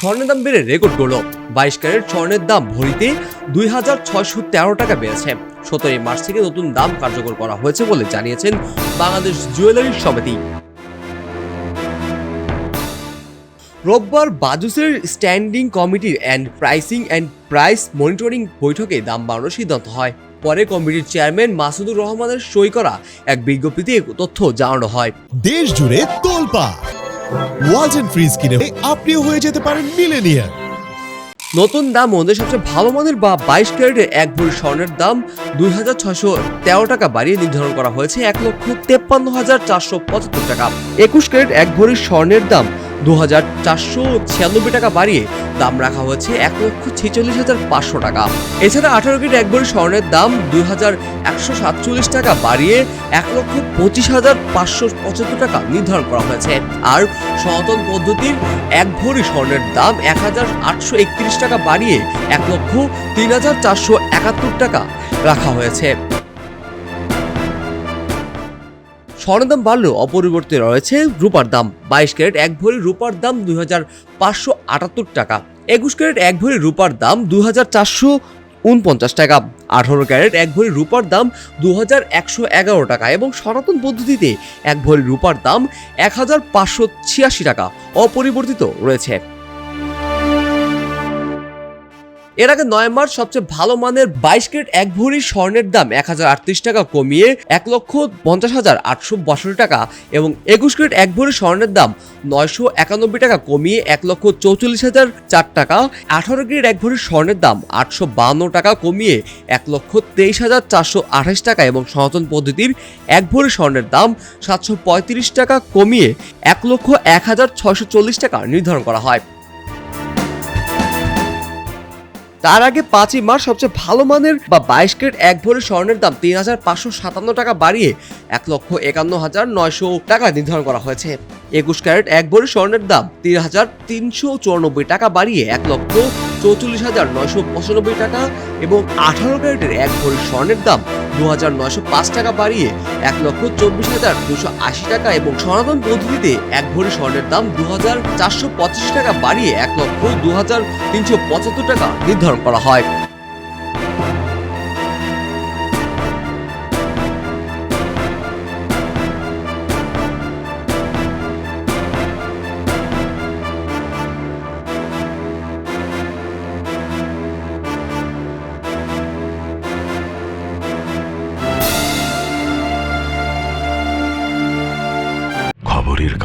স্বর্ণের দাম বেড়ে রেকর্ড করল বাইশ ক্যারেট স্বর্ণের দাম ভরিতে দুই হাজার ছয়শো তেরো টাকা বেড়েছে। সতেরোই মার্চ থেকে নতুন দাম কার্যকর করা হয়েছে বলে জানিয়েছেন বাংলাদেশ জুয়েলারি সমিতি। রোববার বাজুসের স্ট্যান্ডিং কমিটির and pricing and price monitoring বৈঠকে দাম বাড়ানোর সিদ্ধান্ত হয়। পরে কমিটির চেয়ারম্যান মাসুদুর রহমানের সই করা এক বিজ্ঞপ্তিতে তথ্য জানানো হয়। দেশ জুড়ে তোলপা ওয়ালটন ফ্রিজ কিনে আপনিও হয়ে যেতে পারেন মিলেনিয়ার নতুন দাম মধ্যে সবচেয়ে ভালো মানের বা বাইশ ক্যারেটের এক ভরি স্বর্ণের দাম দুই হাজার ছশো তেরো টাকা বাড়িয়ে নির্ধারণ করা হয়েছে এক লক্ষ তেপ্পান্ন হাজার চারশো পঁচাত্তর টাকা। একুশ ক্যারেট এক ভরি স্বর্ণের দাম দু হাজার চারশো ছিয়ানব্বই টাকা বাড়িয়ে দাম রাখা হয়েছে এক লক্ষ ছেচল্লিশ হাজার পাঁচশো টাকা। এছাড়া আঠারো ক্যারেট এক স্বর্ণের দাম দুই হাজার একশো সাতচল্লিশ টাকা বাড়িয়ে এক লক্ষ পঁচিশ হাজার পাঁচশো পঁচাত্তর টাকা নির্ধারণ করা হয়েছে। আর সনাতন পদ্ধতির এক ভরি স্বর্ণের দাম এক হাজার আটশো একত্রিশ টাকা বাড়িয়ে এক লক্ষ তিন হাজার চারশো একাত্তর টাকা রাখা হয়েছে। স্বর্ণের দাম বাড়লেও অপরিবর্তিত রয়েছে রূপার দাম। বাইশ ক্যারেট এক ভরি রূপার দাম দুই হাজার পাঁচশো আটাত্তর টাকা। একুশ ক্যারেট এক ভরি রূপার দাম দুই হাজার চারশো উনপঞ্চাশ টাকা। আঠারো ক্যারেট এক ভরি রূপার দাম দু হাজার একশো এগারো টাকা এবং সনাতন পদ্ধতিতে এক ভরি রূপার দাম এক হাজার পাঁচশো ছিয়াশি টাকা। অপরিবর্তিত রয়েছে। এর আগে নয় মার্চ সবচেয়ে ভালো মানের বাইশ ক্যারেট এক ভরি স্বর্ণের দাম এক হাজার আটত্রিশ টাকা কমিয়ে এক লক্ষ পঞ্চাশ হাজার আটশো বাষট্টি টাকা এবং একুশ ক্যারেট এক ভরি স্বর্ণের দাম নয়শো একানব্বই টাকা কমিয়ে এক লক্ষ চৌচল্লিশ হাজার চার টাকা। আঠারো ক্যারেট এক ভরি স্বর্ণের দাম আটশো বাহান্ন টাকা কমিয়ে এক লক্ষ তেইশ হাজার চারশো আঠাশ টাকা এবং সনাতন পদ্ধতির এক ভরি স্বর্ণের দাম সাতশো পঁয়ত্রিশ টাকা কমিয়ে এক লক্ষ এক হাজার ছয়শো চল্লিশ টাকা নির্ধারণ করা হয়। তার আগে পাঁচই মার্চ সবচেয়ে ভালো মানের বা বাইশ ক্যারেট এক ভরি স্বর্ণের দাম তিন হাজার পাঁচশো সাতান্ন টাকা বাড়িয়ে এক লক্ষ একান্ন হাজার নয়শো টাকা নির্ধারণ করা হয়েছে। একুশ ক্যারেট এক ভরি স্বর্ণের দাম তিন হাজার তিনশো চুরানব্বই টাকা বাড়িয়ে এক লক্ষ চৌচল্লিশ হাজার নয়শো পঁচানব্বই টাকা এবং আঠারো ক্যারেটের এক ভরি স্বর্ণের দাম দু হাজার নয়শো পাঁচ টাকা বাড়িয়ে এক লক্ষ চব্বিশ হাজার দুশো আশি টাকা এবং সনাতন পদ্ধতিতে এক ভরি স্বর্ণের দাম দু হাজার চারশো পঁচিশ টাকা বাড়িয়ে এক লক্ষ দু হাজার তিনশো পঁচাত্তর টাকা নির্ধারণ করা হয়।